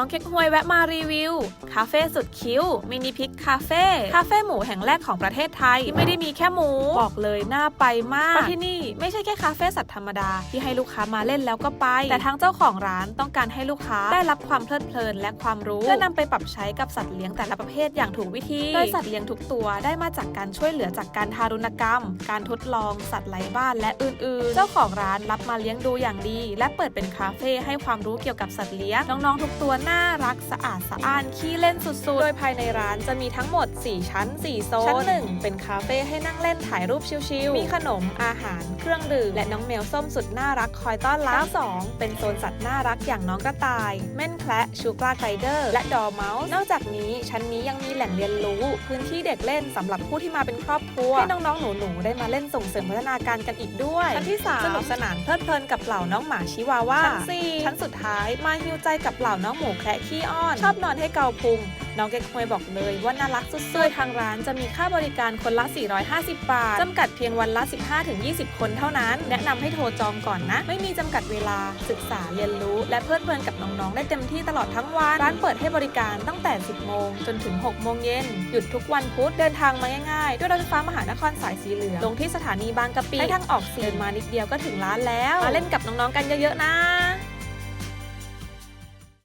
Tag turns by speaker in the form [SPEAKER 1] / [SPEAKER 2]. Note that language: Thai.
[SPEAKER 1] น้องเก๊กฮวยแวะมารีวิว คาเฟ่สุดคิ้วมินิพิกคาเฟ่คาเฟ่หมูแห่งแรกของประเทศไทยที่ไม่ได้มีแค่หมู บอกเลยน่าไปมากเพราะที่นี่ไม่ใช่แค่คาเฟ่สัตว์ธรรมดาที่ให้ลูกค้ามาเล่นแล้วก็ไป แต่ทางเจ้าของร้านต้องการให้ลูกค้าได้รับความเพลิดเพลินและความรู้ เพื่อนำไปปรับใช้กับสัตว์เลี้ยงแต่ละประเภทอย่างถูกวิธีโดยสัตว์เลี้ยงทุกตัวได้มาจากการช่วยเหลือจากการทารุณกรรม การทดลองสัตว์ไร้บ้านและอื่นๆ เจ้าของร้านรับมาเลี้ยงดูอย่างดี และเปิดเป็นคาเฟ่ให้ความรู้เกี่ยวกับสัตว์เลี้ยงน้องๆทุกตัวน่ารักสะอาดสะอ้านขี้เล่นสุดๆ โดยภายในร้านจะมีทั้งหมด 4 ชั้น 4 โซน ชั้นหนึ่งเป็นคาเฟ่ให้นั่งเล่นถ่ายรูปชิลๆ มีขนม อาหาร เครื่องดื่ม และน้องแมวส้มสุดน่ารักคอยต้อนรับชั้นสองเป็นโซนสัตว์น่ารักอย่างน้องกระต่ายเม่นแคระชูกราไกเดอร์ และดอร์เมาส์ นอกจากนี้ชั้นนี้ยังมีแหล่งเรียนรู้ พื้นที่เด็กเล่นสำหรับผู้ที่มาเป็นครอบครัวให้น้องๆหนูๆได้มาเล่นส่งเสริมพัฒนาการกันอีกด้วยชั้นที่สามสนุกสนานเพลิดเพลินกับเหล่าน้องหมาชิวาว่าชั้นสี่ชั้นสุดท้ายมาฮิวใจกับเหล่าน้องหมููแคระขี้อ้อน ชอบนอนให้เกาพุงน้องเก๊กฮวยบอกเลยว่าน่ารักสุดๆโดยทางร้านจะมีค่าบริการคนละ 450 บาท จำกัดเพียงวันละ 15-20 คนเท่านั้น แนะนำให้โทรจองก่อนนะ ไม่มีจำกัดเวลา ศึกษาเรียนรู้ และเพลิดเพลินกับน้องๆ ได้เต็มที่ตลอดทั้งวัน ร้านเปิดให้บริการตั้งแต่ 10 โมง จนถึง 6 โมงเย็น หยุดทุกวันพุธ เดินทางมาง่ายๆ ด้วยรถไฟฟ้ามหานครสายสีเหลือง ลงที่สถานีบางกะปิให้ทางออกเสียนมานิดเดียวก็ถึงร้านแล้ว มาเล่นกับน้องๆ กันเยอะๆ นะ